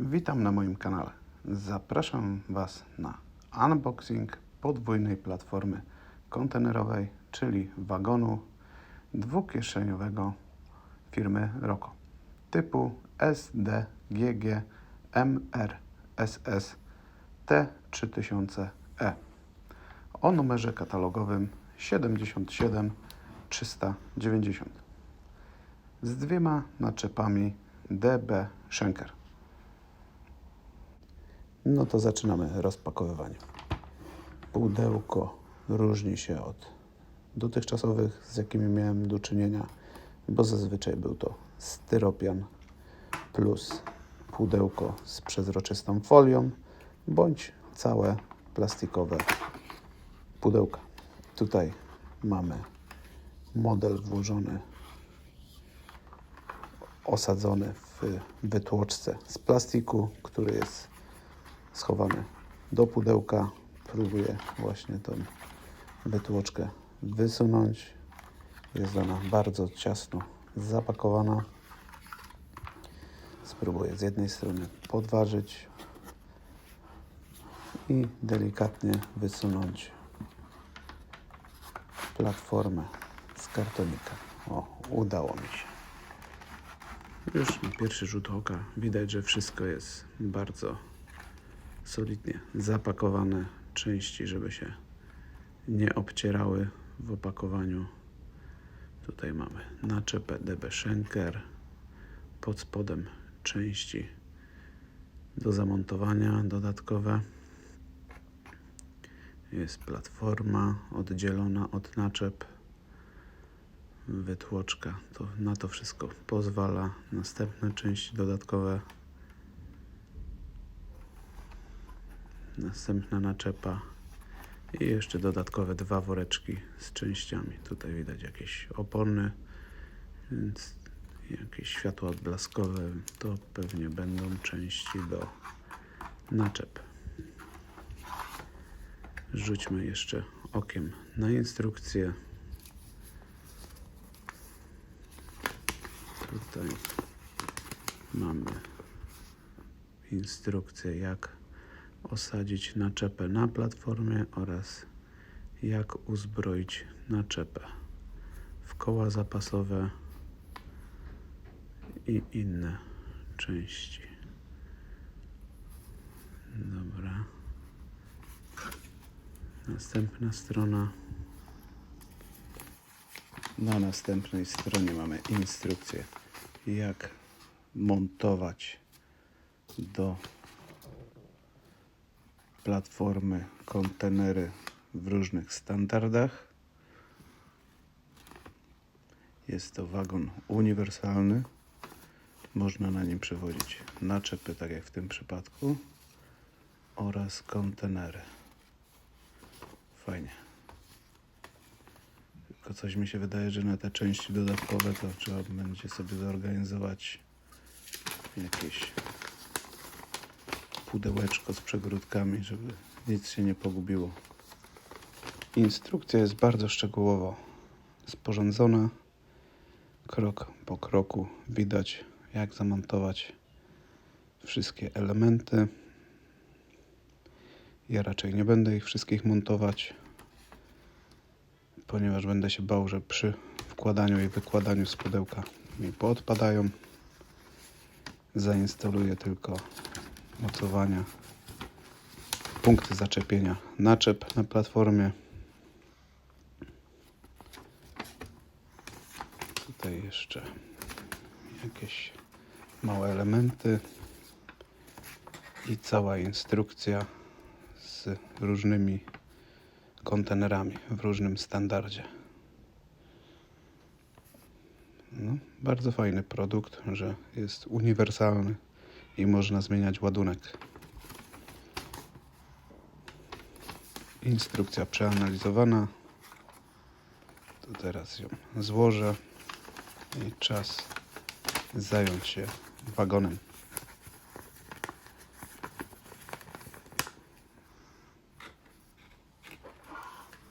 Witam na moim kanale. Zapraszam Was na unboxing podwójnej platformy kontenerowej, czyli wagonu dwukieszeniowego firmy Roko typu SDGG MRSS T3000E E o numerze katalogowym 77390 z dwiema naczepami DB Schenker. No to zaczynamy rozpakowywanie. Pudełko różni się od dotychczasowych, z jakimi miałem do czynienia, bo zazwyczaj był to styropian plus pudełko z przezroczystą folią, bądź całe plastikowe pudełka. Tutaj mamy model włożony, osadzony w wytłoczce z plastiku, który jest schowany do pudełka. Próbuję właśnie tą wytłoczkę wysunąć. Jest ona bardzo ciasno zapakowana. Spróbuję z jednej strony podważyć i delikatnie wysunąć platformę z kartonika. O, udało mi się. Już na pierwszy rzut oka widać, że wszystko jest bardzo solidnie zapakowane części, żeby się nie obcierały w opakowaniu. Tutaj mamy naczepę DB Schenker, pod spodem części do zamontowania dodatkowe. Jest platforma oddzielona od naczep. Wytłoczka to na to wszystko pozwala. Następne części dodatkowe. Następna naczepa i jeszcze dodatkowe dwa woreczki z częściami. Tutaj widać jakieś opony, więc jakieś światła odblaskowe to pewnie będą części do naczep. Rzućmy jeszcze okiem na instrukcję. Tutaj mamy instrukcję, jak osadzić naczepę na platformie oraz jak uzbroić naczepę w koła zapasowe i inne części. Dobra. Następna strona. Na następnej stronie mamy instrukcję, jak montować do platformy kontenery w różnych standardach. Jest to wagon uniwersalny. Można na nim przewozić naczepy, tak jak w tym przypadku, oraz kontenery. Fajnie. Tylko coś mi się wydaje, że na te części dodatkowe to trzeba będzie sobie zorganizować jakieś pudełeczko z przegródkami, żeby nic się nie pogubiło. Instrukcja jest bardzo szczegółowo sporządzona. Krok po kroku widać, jak zamontować wszystkie elementy. Ja raczej nie będę ich wszystkich montować, ponieważ będę się bał, że przy wkładaniu i wykładaniu z pudełka mi poodpadają. Zainstaluję tylko mocowania, punkty zaczepienia naczep na platformie. Tutaj jeszcze jakieś małe elementy i cała instrukcja z różnymi kontenerami w różnym standardzie. No, bardzo fajny produkt, że jest uniwersalny i można zmieniać ładunek. Instrukcja przeanalizowana. To teraz ją złożę i czas zająć się wagonem.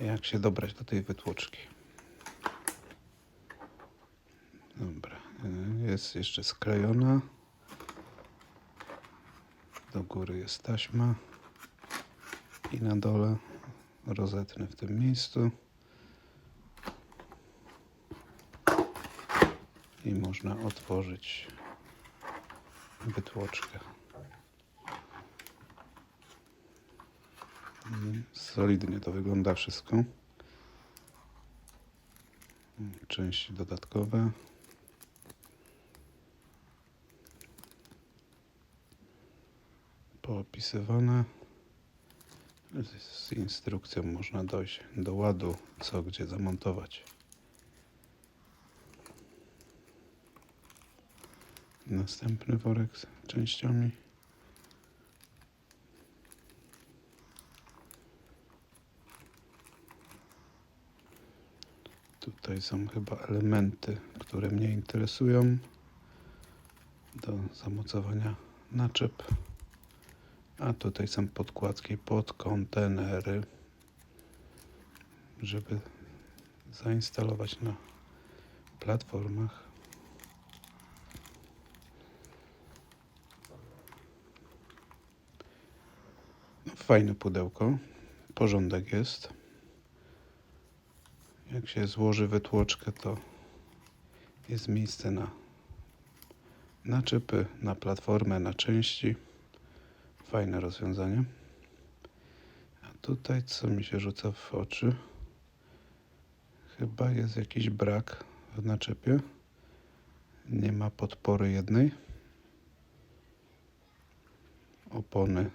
Jak się dobrać do tej wytłoczki? Dobra, jest jeszcze sklejona. Do góry jest taśma i na dole rozetnę w tym miejscu. I można otworzyć wytłoczkę. Mm, Solidnie to wygląda wszystko. Części dodatkowe. Poopisywane. Z, instrukcją można dojść do ładu, co gdzie zamontować. Następny worek z częściami. Tutaj są chyba elementy, które mnie interesują do zamocowania naczep. A tutaj są podkładki pod kontenery, żeby zainstalować na platformach. No, Fajne pudełko, porządek jest. Jak się złoży wytłoczkę, to jest miejsce na naczepy, na platformę, na części. Fajne rozwiązanie. A tutaj co mi się rzuca w oczy? Chyba jest jakiś brak w naczepie. Nie ma podpory jednej. Opony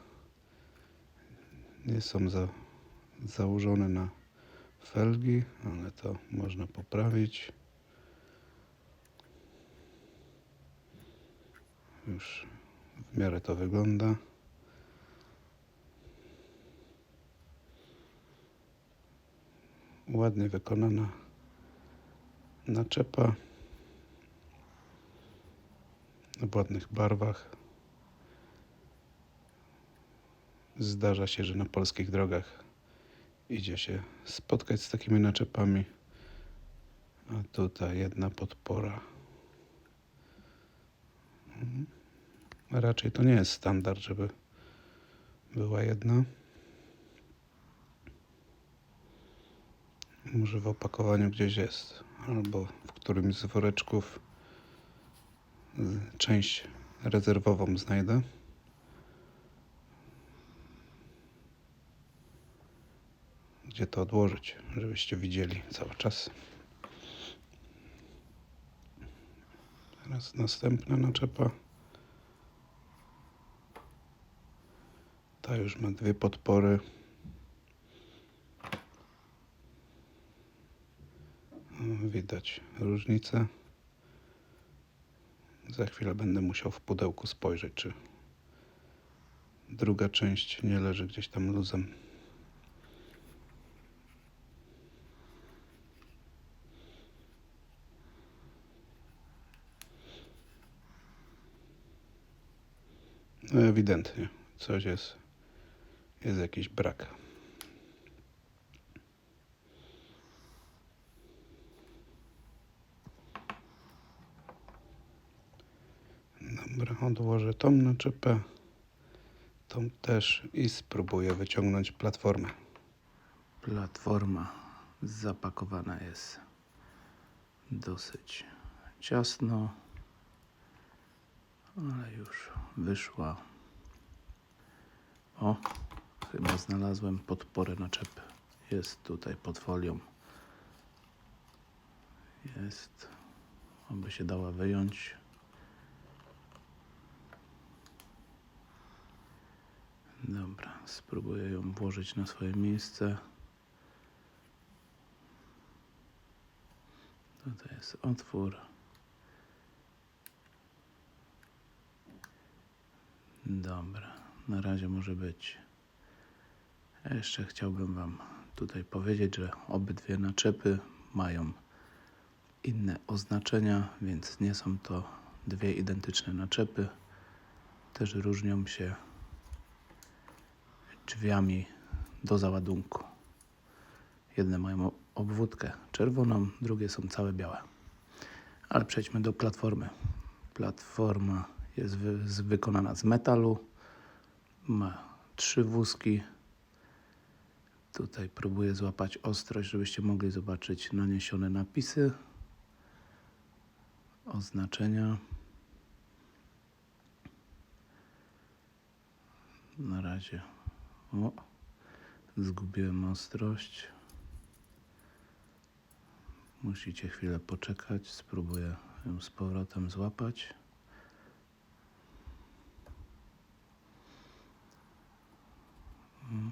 nie są za, założone na felgi, ale to można poprawić. Już w miarę to wygląda. Ładnie wykonana naczepa w ładnych barwach. Zdarza się, że na polskich drogach idzie się spotkać z takimi naczepami. A tutaj jedna podpora. Mhm. Raczej to nie jest standard, żeby była jedna. Może w opakowaniu gdzieś jest, albo w którymś z woreczków część rezerwową znajdę. Gdzie to odłożyć, żebyście widzieli cały czas. Teraz następna naczepa. Ta już ma dwie podpory. O, Widać różnicę. Za chwilę będę musiał w pudełku spojrzeć, czy druga część nie leży gdzieś tam luzem. No ewidentnie coś jest, jest jakiś brak. Dobra, odłożę tą naczepę, tą też i spróbuję wyciągnąć platformę. Platforma zapakowana jest dosyć ciasno, ale już wyszła. O, chyba znalazłem podporę naczepy. Jest tutaj pod folią. Jest, aby się dała wyjąć. Dobra, spróbuję ją włożyć na swoje miejsce. Tutaj jest otwór. Dobra, na razie może być. Jeszcze chciałbym Wam tutaj powiedzieć, że obydwie naczepy mają inne oznaczenia, więc nie są to dwie identyczne naczepy. Też różnią się drzwiami do załadunku. Jedne mają obwódkę czerwoną, drugie są całe białe. Ale przejdźmy do platformy. Platforma jest wy, wykonana z metalu. Ma trzy wózki. Tutaj próbuję złapać ostrość, żebyście mogli zobaczyć naniesione napisy, oznaczenia. Na razie. O, zgubiłem ostrość. Musicie chwilę poczekać. Spróbuję ją z powrotem złapać. Mm.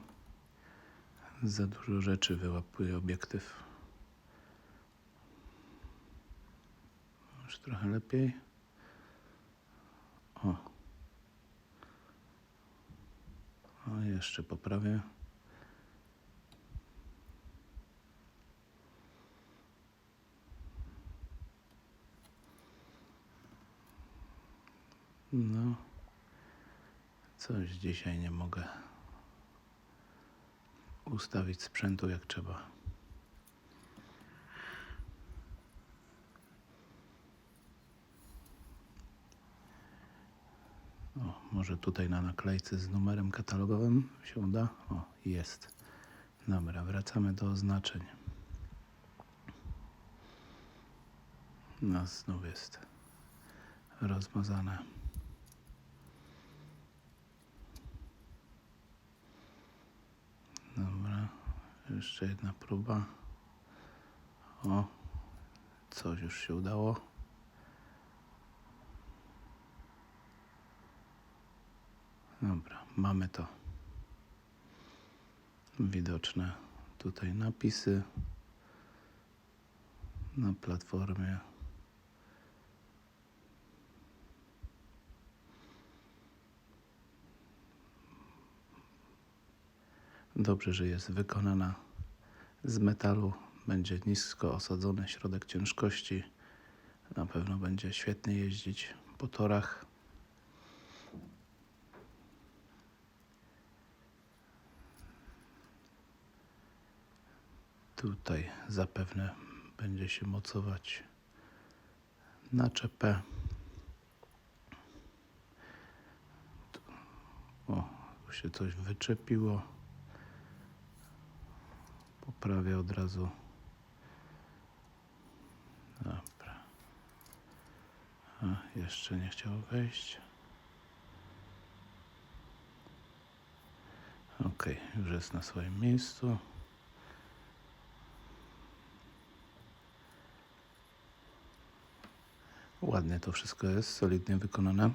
Za dużo rzeczy wyłapuje obiektyw. Już trochę lepiej. O. O, jeszcze poprawię. No, coś dzisiaj nie mogę ustawić sprzętu jak trzeba. O, może tutaj na naklejce z numerem katalogowym się uda? O, jest. Dobra, wracamy do oznaczeń. No, znów jest rozmazane. Dobra, jeszcze jedna próba. O, coś już się udało. Dobra, mamy to. Widoczne tutaj napisy na platformie. Dobrze, że jest wykonana z metalu. Będzie nisko osadzony środek ciężkości. Na pewno będzie świetnie jeździć po torach. Tutaj zapewne będzie się mocować naczepę. Tu- O, tu się coś wyczepiło. Poprawię od razu. Dobra. A, jeszcze nie chciało wejść. Ok, już jest na swoim miejscu. Ładnie to wszystko jest, solidnie wykonane.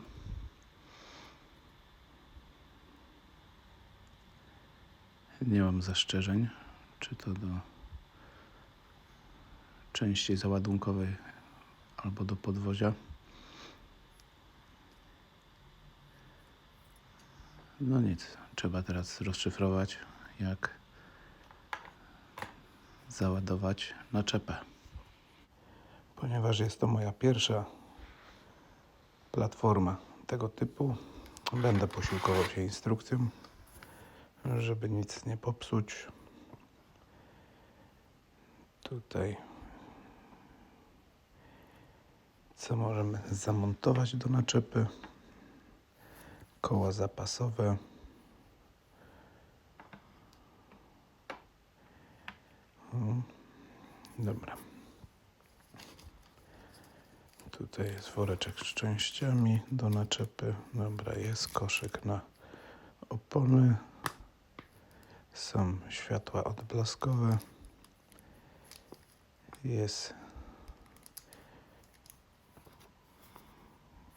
Nie mam zastrzeżeń, czy to do części załadunkowej albo do podwozia. No nic, trzeba teraz rozszyfrować, jak załadować naczepę. Ponieważ jest to moja pierwsza platforma tego typu, będę posiłkował się instrukcją, żeby nic nie popsuć. Tutaj co możemy zamontować do naczepy. Koła zapasowe. O, Dobra. Tutaj jest woreczek z częściami do naczepy. Dobra, jest koszyk na opony. Są światła odblaskowe. Jest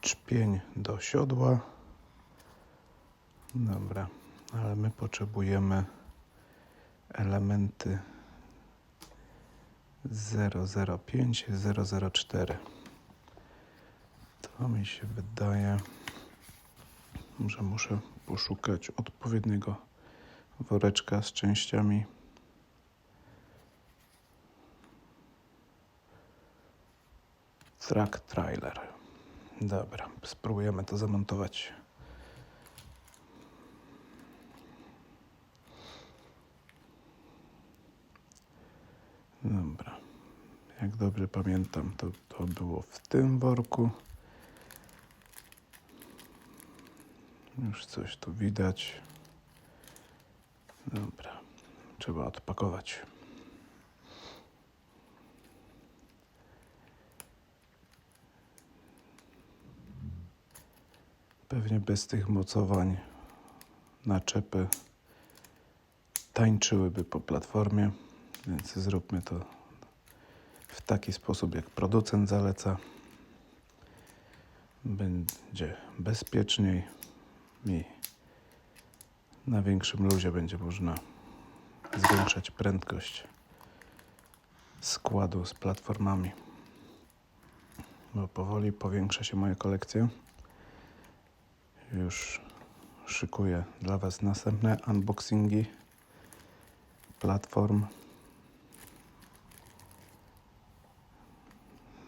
czpień do siodła. Dobra, ale my potrzebujemy elementy 005, 004. To mi się wydaje, że muszę poszukać odpowiedniego woreczka z częściami. Track trailer. Dobra, spróbujemy to zamontować. Dobra. Jak dobrze pamiętam, to, to było w tym worku. Już coś tu widać. Dobra, trzeba odpakować. Pewnie bez tych mocowań naczepy tańczyłyby po platformie, więc zróbmy to w taki sposób, jak producent zaleca. Będzie bezpieczniej i na większym luzie będzie można zwiększać prędkość składu z platformami. Bo powoli powiększa się moja kolekcja. Już szykuję dla Was następne unboxingi platform.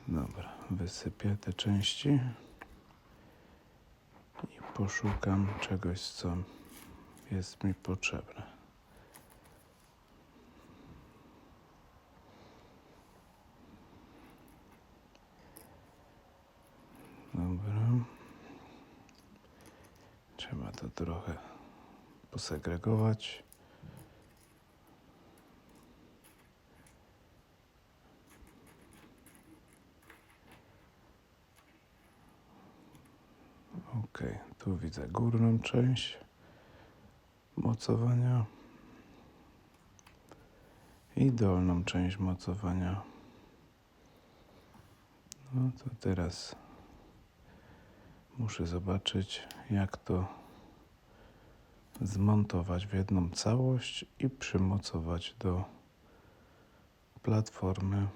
Dobra, wysypię te części poszukam czegoś, co jest mi potrzebne. Dobra. Trzeba to trochę posegregować. Ok, tu widzę górną część mocowania i dolną część mocowania. No to teraz muszę zobaczyć, jak to zmontować w jedną całość i przymocować do platformy.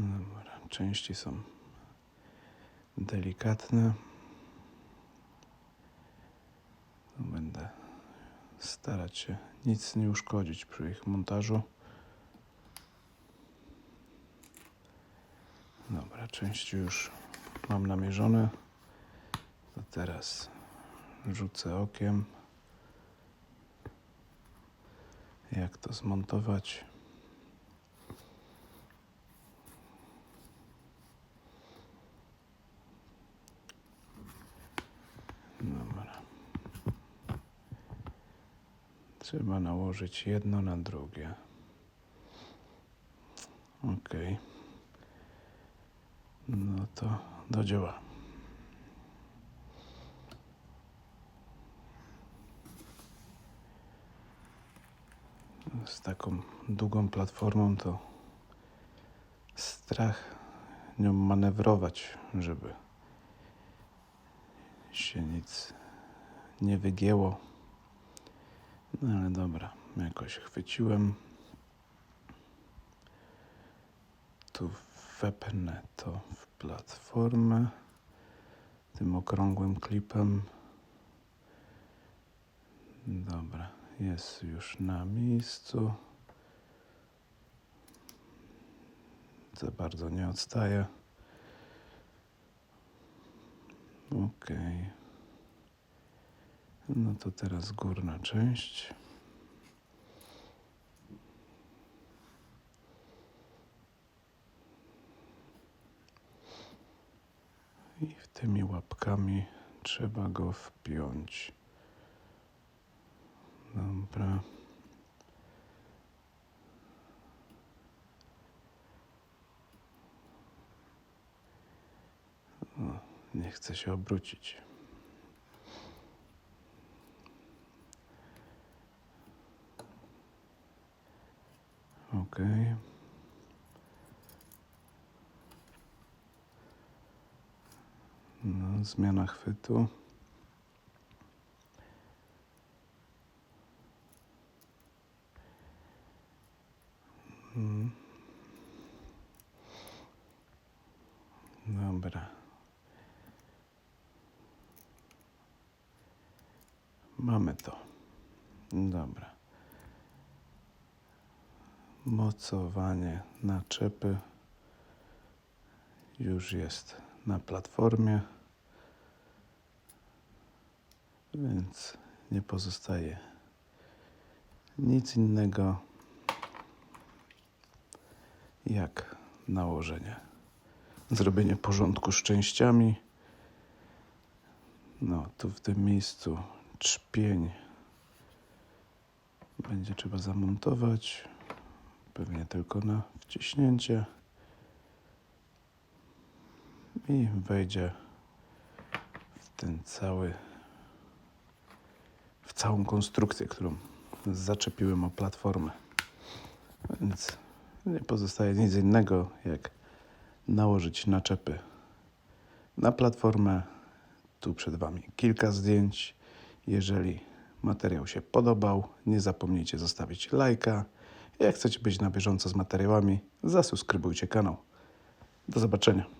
Dobra, części są delikatne. Będę starać się nic nie uszkodzić przy ich montażu. Dobra, części już mam namierzone. To teraz rzucę okiem, jak to zmontować. Trzeba nałożyć jedno na drugie. Ok. No to do dzieła. Z taką długą platformą to strach nią manewrować, żeby się nic nie wygięło. No ale dobra, jakoś chwyciłem. Tu wepnę to w platformę tym okrągłym klipem. Dobra, jest już na miejscu. Za bardzo nie odstaje. Okej. No to teraz górna część. I tymi łapkami trzeba go wpiąć. Dobra. O, nie chce się obrócić. Ok. No, zmiana chwytu. Mm. Dobra. Mamy to. Dobra. Mocowanie naczepy już jest na platformie, więc nie pozostaje nic innego jak nałożenie. Zrobienie porządku z częściami. No, tu w tym miejscu trzpień będzie trzeba zamontować. Pewnie tylko na wciśnięcie. I wejdzie w ten cały, w całą konstrukcję, którą zaczepiłem o platformę. Więc nie pozostaje nic innego, jak nałożyć naczepy na platformę. Tu przed Wami kilka zdjęć. Jeżeli materiał się podobał, nie zapomnijcie zostawić lajka. Jak chcecie być na bieżąco z materiałami, zasubskrybujcie kanał. Do zobaczenia.